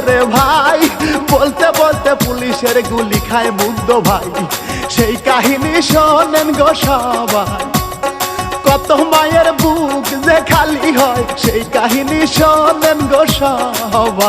ওরে ভাই। বলতে বলতে পুলিশের গুলি খায় মুগ্ধ ভাই। সেই কাহিনী শোনেন গো সবাই। কত মায়ের বুক যে খালি হয়, সেই কাহিনী শোনেন গো সবাই।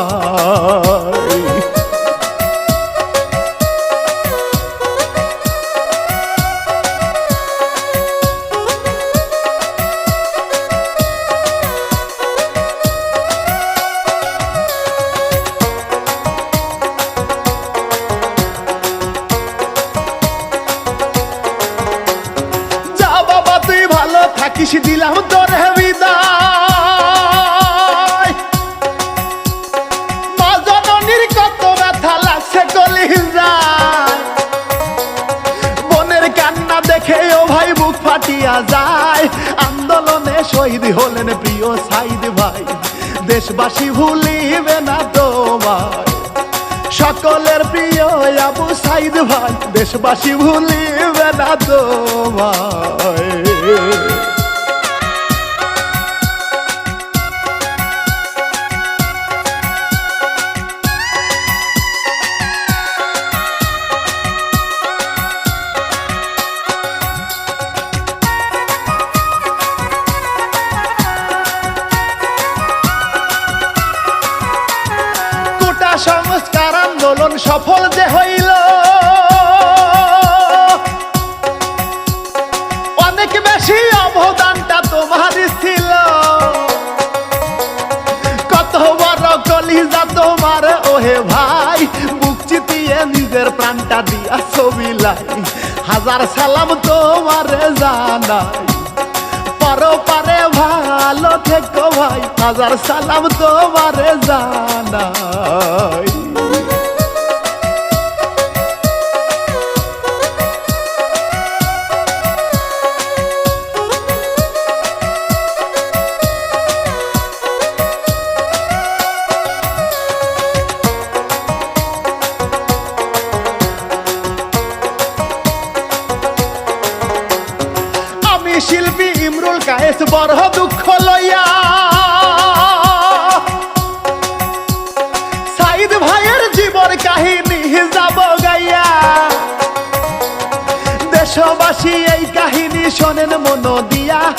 থাকিস দিলাম তোর বিদায়। জননীর কত ব্যথা লাগছে কলি যায়। বোনের কান্না দেখে ও ভাই বুক ফাটিয়া যায়। আন্দোলনে শহীদ হলেন প্রিয় সাইদ ভাই। দেশবাসী ভুলিবে না তোমায়। সকলের প্রিয় আবু সাইদ ভাই। দেশবাসী ভুলিবে না তোমায়। সফল যে হইল। অনেক বেশি অবদানটা তোমার ছিল। কত বড় কলিজা তোমার, ওহে ভাই বুক চিতিয়ে নিজের প্রাণটা দিয়া ছবি হাজার সালাম তোমার জানাই। পারো পারে ভালো থেকো ভাই, হাজার সালাম তোমারে জানাই। বড় দুঃখ লইয়া। সাইদ ভাইয়ের জীবন কাহিনী যাব গাইয়া। দেশবাসী এই কাহিনী শোনেন মন দিয়া।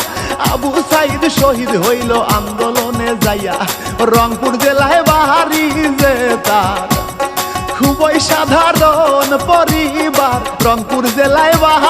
আবু সাইদ শহীদ হইল আন্দোলনে যাইয়া। রংপুর জেলায় বাহারি যে তার। খুবই সাধারণ পরিবার। রংপুর জেলায় বাহারি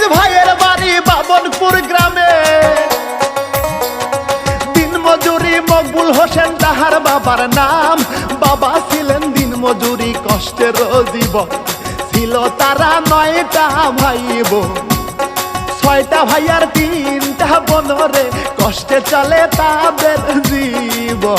সাইদ ভাইয়ের বাড়ি বাবনপুর গ্রামে। দিন মজুরি মকবুল হোসেন তাহার বাবার নাম। বাবা ছিলেন দিন মজুরি কষ্টের জীবন। ছিল তারা নয়টা ভাই বোন। ছয়টা ভাইয়ার তিনটা বনরে কষ্টে চলে তাদের জীবন।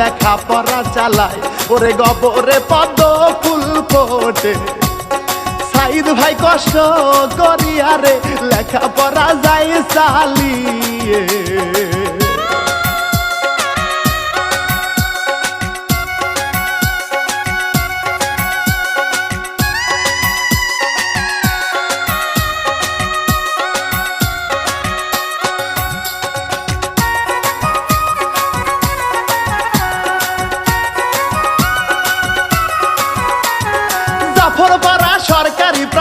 লেখা পড়া চালায়। ওরে গবরে পদ ফুল ফোটে। সাইদ ভাই কষ্ট করিয়ারে লেখা পড়া যায় চালিয়ে।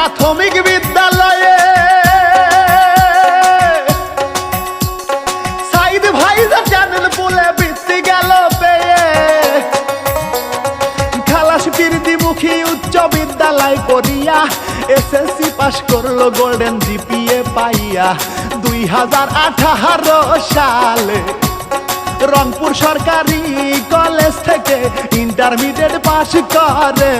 প্রাথমিক বিদ্যালয়ে। সাইদ ভাই চ্যানেল পুলে বৃত্তি গেল পেয়ে। খালাস মুখী উচ্চ বিদ্যালয় করিয়া এসএসসি পাস করল গোল্ডেন জিপিএ পাইয়া। দুই হাজার আঠারো সালে রংপুর সরকারি কলেজ থেকে ইন্টারমিডিয়েট পাস করে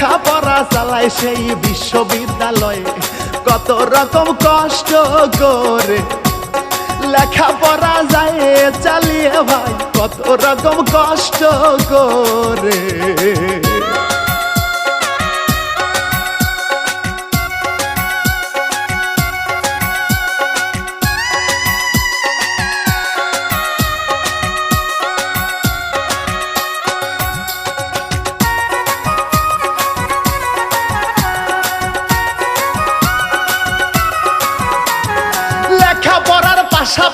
লেখাপড়া চালায় সেই বিশ্ববিদ্যালয়ে। কত রকম কষ্ট করে লেখাপড়া যায়, চালিয়ে ভাই কত রকম কষ্ট করে।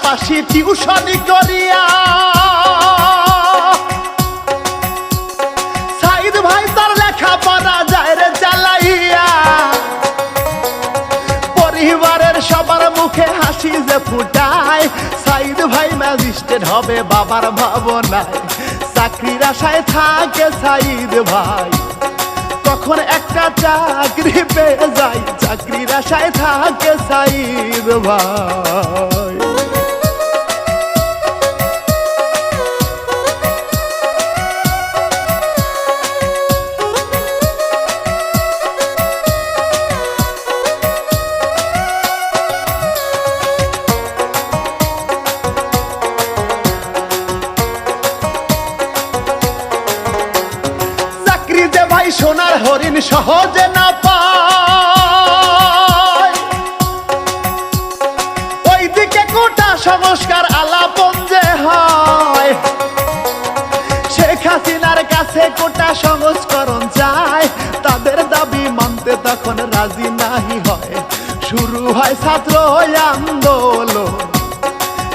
পাশাপাশি টিউশনি করিয়া। সাইদ ভাই তার যায় রে চালাইয়া। পরিবারের সবার মুখে হাসি যে সাইদ ভাই ম্যাজিস্ট্রেট হবে বাবার ভাবনায়। চাকরির আশায় থাকে সাইদ ভাই। তখন একটা চাকরি পেয়ে যায়, চাকরির আশায় থাকে সাইদ ভাই। হরিণ সহজে না পায়। ওইদিকে কোটা সংস্কার আলাপন যে হয়, শেখ হাসিনার কাছে কোটা সংস্করণ চায় তাদের দাবি মানতে তখন রাজি নাহি হয়। শুরু হয় ছাত্র আন্দোলন।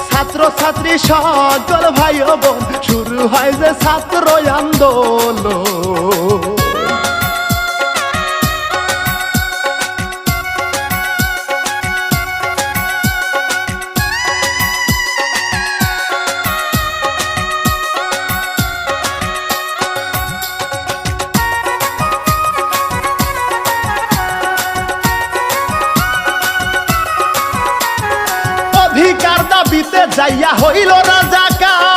ছাত্র, ছাত্রী, সকল ভাই বোন, শুরু হয় যে ছাত্র আন্দোলন। যাইয়া হইল রাজাকার।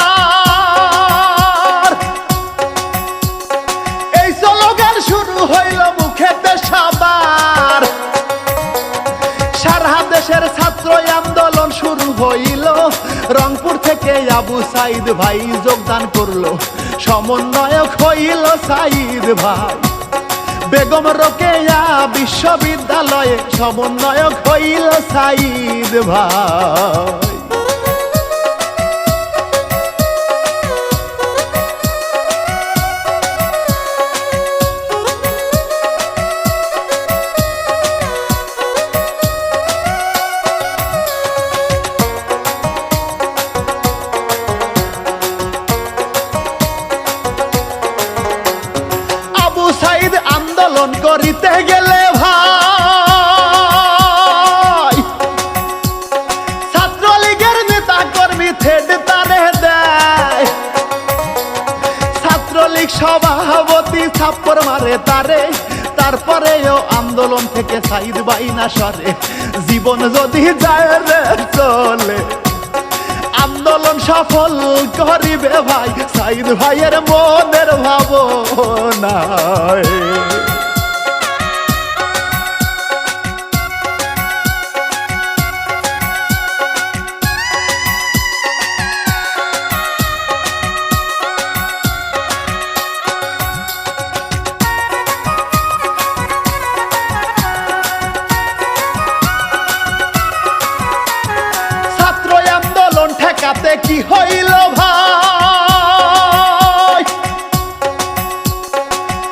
এই স্লোগান শুরু হইল মুখেতে সবার। সারা দেশের ছাত্র আন্দোলন শুরু হইল। রংপুর থেকে আবু সাইদ ভাই যোগদান করল। সমন্বয়ক হইল সাইদ ভাই। বেগম রোকেয়া বিশ্ববিদ্যালয়ে সমন্বয়ক হইল সাইদ ভাই। সরে জীবন যদি যায় চলে। আন্দোলন সফল করিবে ভাই সাইদ ভাইয়ের মনের ভাবনা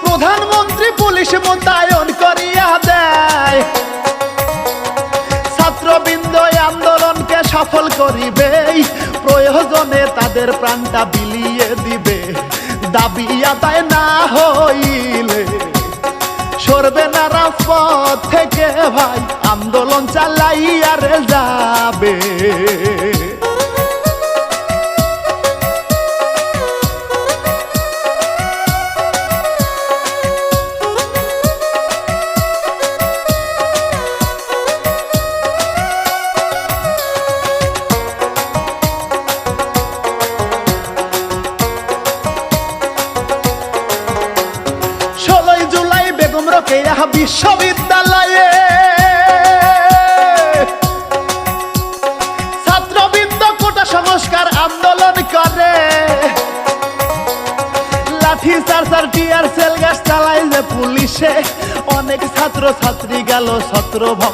প্রধানমন্ত্রী পুলিশ মোতায়েন করিয়া দেয়। ছাত্রবৃন্দ আন্দোলনকে সফল করিবে। প্রয়োজনে তাদের প্রাণটা বিলিয়ে দিবে। দাবি আদায় না হইলে সরবে না রাজপথ থেকে ভাই। আন্দোলন চালাইয়া রে যাবে।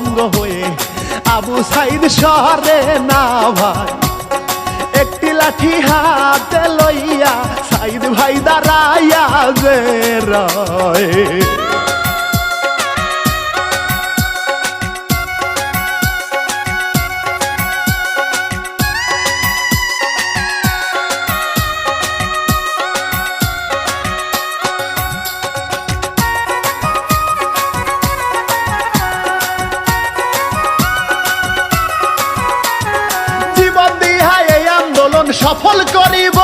ছত্রভঙ্গ হয়ে আবু সাইদ শহরে না ভাই। একটি লাঠি হাতে লইয়া সাইদ ভাই দাঁড়াইয়া যে রয়। সফল করিব।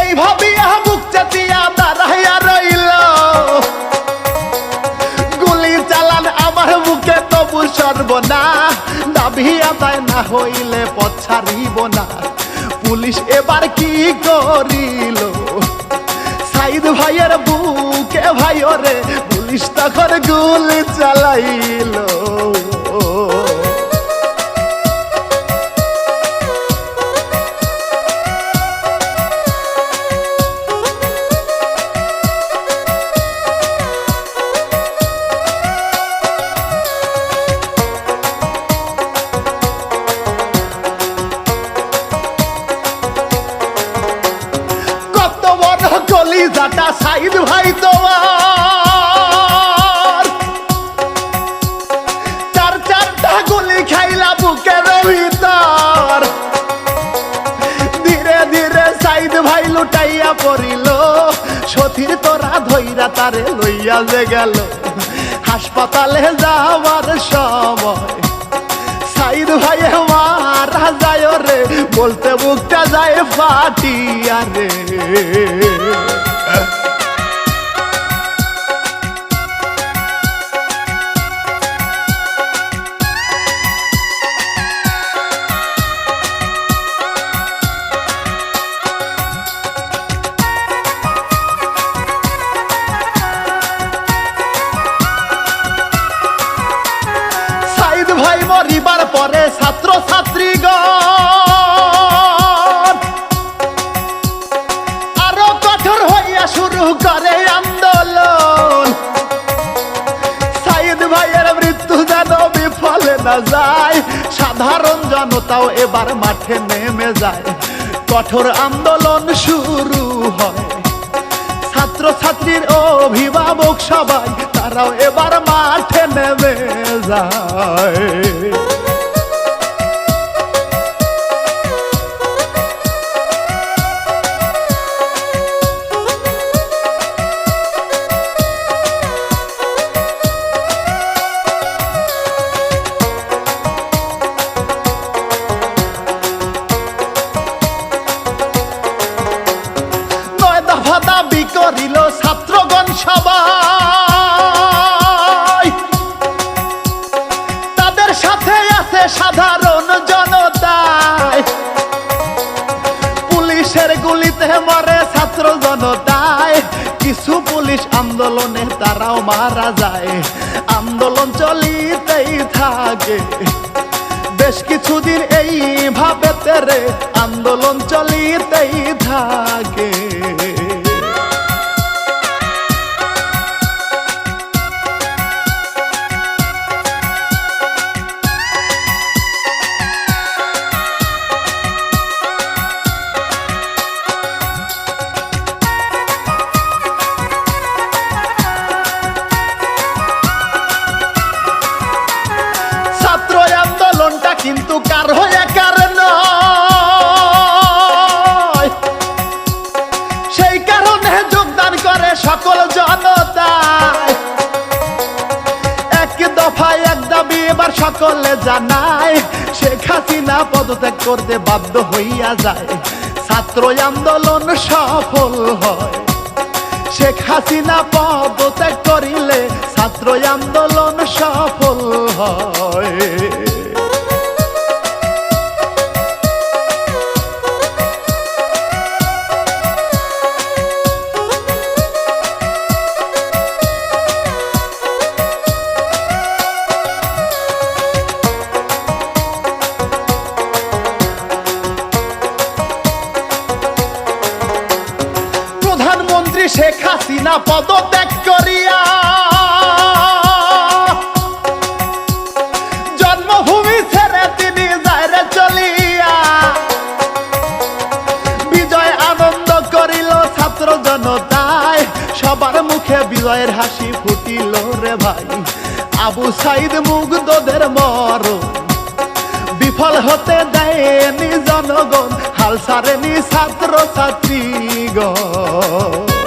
এই গুলি চালান হইলে পথ ছাড়িব না। পুলিশ এবার কি করিল? সাইদ ভাইয়ের বুকে ভাই রে পুলিশ তখন গুলি চালাইল। ধইরা তারে লইয়া যে গেল। হাসপাতালে যাওয়ার সময় সাইদ ভাইয়ে মারা যায় রে, বলতে বুকটা যায় ফাটিয়া রে। ভাই মরিবার পরে ছাত্র ছাত্রীগণ আরও কঠোর হইয়া শুরু করে আন্দোলন। সাইদ ভাইয়ের মৃত্যু যেন বিফলে না যায়, সাধারণ জনতাও এবার মাঠে নেমে যায়। কঠোর আন্দোলন শুরু হয়। ছাত্রীর অভিভাবক সবাই তারাও এবার মাঠে নেমে যায়। পুলিশ আন্দোলনে তারাও মারা যায়। আন্দোলন চলিতেই থাকে। বেশ কিছুদিন এইভাবে তেরে আন্দোলন চলিতেই থাকে। কার হয়ে কার সেই কারণে যোগদান করে সকল জনতা এক দফায় এক দাবি এবার সকলে জানায়, শেখ হাসিনা পদত্যাগ করতে বাধ্য হইয়া যায়। ছাত্র আন্দোলন সফল হয়। শেখ হাসিনা পদত্যাগ করিলে ছাত্র আন্দোলন সফল হয়। জনতায় সবার মুখে বিজয়ের হাসি ফুটিল রে ভাই। আবু সাইদ মুগ্ধদের মর বিফল হতে দেয়নি জনগণ হালসারেনি ছাত্র ছাত্রী ছাত্রীগণ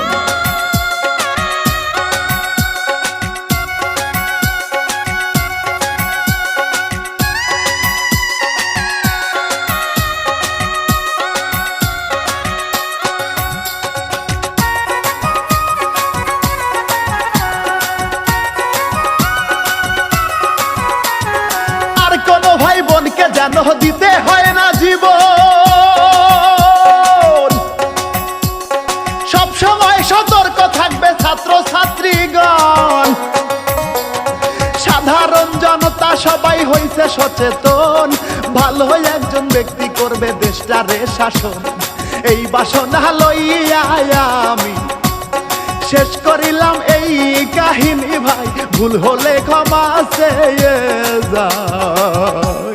ভাই যেন দিতে হয় না জীবন। সব সময় সতর্ক থাকবে ছাত্র ছাত্রীগণ সাধারণ জনতা সবাই হইছে সচেতন। ভালো একজন ব্যক্তি করবে দেশটারে শাসন। এই বাসনা লইয়া আমি শেষ করিলাম এই কাহিনী ভাই। ভুল হলে ক্ষমা চেয়ে যায়